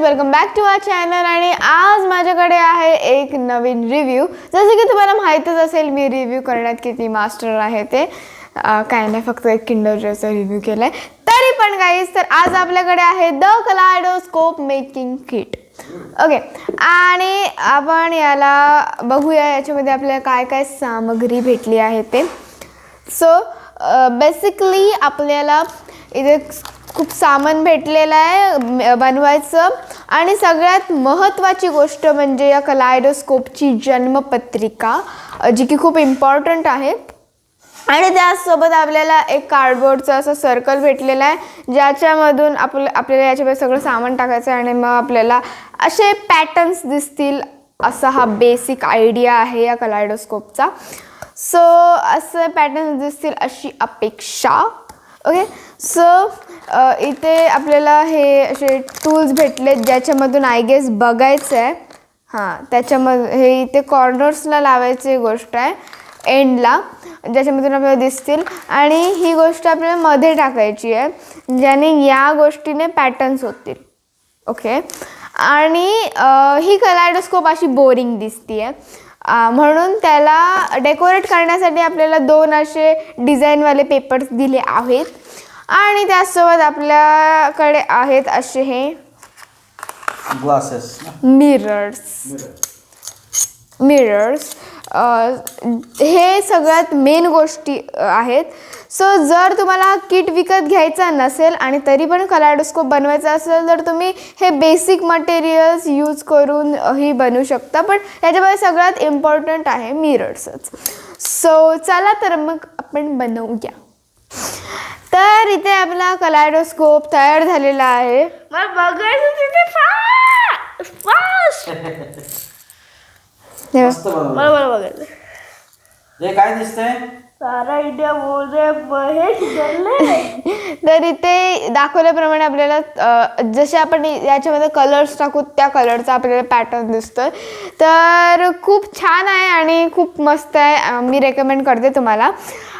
Welcome back to our channel आणि आज माझ्याकडे आहे एक नवीन रिव्ह्यू जसं की तुम्हाला माहीतच असेल मी रिव्ह्यू करण्यात किती मास्टर आहे ते. काय नाही फक्त एक किंडर जॉयचा रिव्ह्यू केला आहे तरी पण गाईज तर आज आपल्याकडे आहे the kaleidoscope making kit okay आणि आपण याला बघूया याच्यामध्ये आपल्याला काय काय सामग्री भेटली आहे ते. सो बेसिकली आपल्याला इथे खूप सामान भेटलेलं आहे बनवायचं. आणि सगळ्यात महत्त्वाची गोष्ट म्हणजे या कलायडोस्कोपची जन्मपत्रिका जी की खूप इम्पॉर्टंट आहे. आणि त्यासोबत आपल्याला एक कार्डबोर्डचं असं सर्कल भेटलेलं आहे ज्याच्यामधून आपलं आपल्याला याच्यामध्ये सगळं सामान टाकायचं आहे. आणि मग आपल्याला असे पॅटर्न्स दिसतील असा हा बेसिक आयडिया आहे या कलायडोस्कोपचा. सो असं पॅटर्न्स दिसतील अशी अपेक्षा. ओके सो uh, इथे आपल्याला हे असे टूल्स भेटलेत ज्याच्यामधून आय गेस बघायचं आहे हां त्याच्यामध्ये हे इथे कॉर्नर्सला लावायची गोष्ट आहे एंडला ज्याच्यामधून आपल्याला दिसतील. आणि ही गोष्ट आपल्याला मध्ये टाकायची आहे ज्याने या गोष्टीने पॅटर्न्स होतील. ओके आणि ही कलायडोस्कोप अशी बोरिंग दिसती आहे म्हणून त्याला डेकोरेट करण्यासाठी आपल्याला दोन असे डिझाईनवाले पेपर्स दिले आहेत. आणि त्याचसोबत आपल्याकडे आहेत असे हे ग्लासेस मिरर्स मिरर्स हे सगळ्यात मेन गोष्टी आहेत. सो जर तुम्हाला हा किट विकत घ्यायचा नसेल आणि तरी पण कलायडोस्कोप बनवायचा असेल तर तुम्ही हे बेसिक मटेरियल्स यूज करून ही बनवू शकता. पण याच्यामध्ये सगळ्यात इम्पॉर्टंट आहे मिरर्सच सो चला तर मग आपण बनवूया. तर इथे आपला कलायडोस्कोप तयार झालेला आहे. मला बघायचं तिथे फास्ट हे बघ. मस्त बनवलं. मला मला बघायचं हे काय दिसतंय? सारा इंडिया बोल रे हे तर इथे दाखवल्याप्रमाणे आपल्याला जसे आपण याच्यामध्ये कलर्स टाकू त्या कलरचा आपल्याला पॅटर्न दिसतो तर खूप छान आहे आणि खूप मस्त आहे. मी रेकमेंड करते तुम्हाला.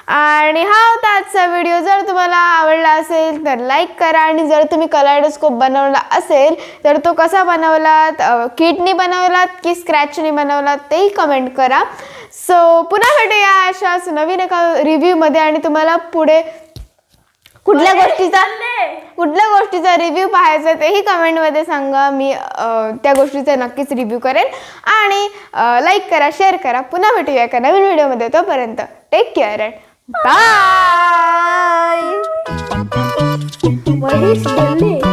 आणि हा होता आजचा व्हिडिओ जर तुम्हाला आवडला असेल तर लाईक करा. आणि जर तुम्ही कलायडोस्कोप बनवला असेल तर तो कसा बनवलात किटनी बनवलात की स्क्रॅचनी बनवलात तेही कमेंट करा. सो पुन्हा भेटूया अशाच नवीन एका रिव्ह्यूमध्ये आणि तुम्हाला पुढे कुठल्या गोष्टीचा? कुठल्या गोष्टीचा रिव्ह्यू पाहायचा तेही कमेंटमध्ये सांगा. मी अ, त्या गोष्टीचा नक्कीच रिव्ह्यू करेन आणि लाईक करा शेअर करा. पुन्हा भेटूया एका नवीन व्हिडिओमध्ये तोपर्यंत टेक केअर अँड बाय बोलले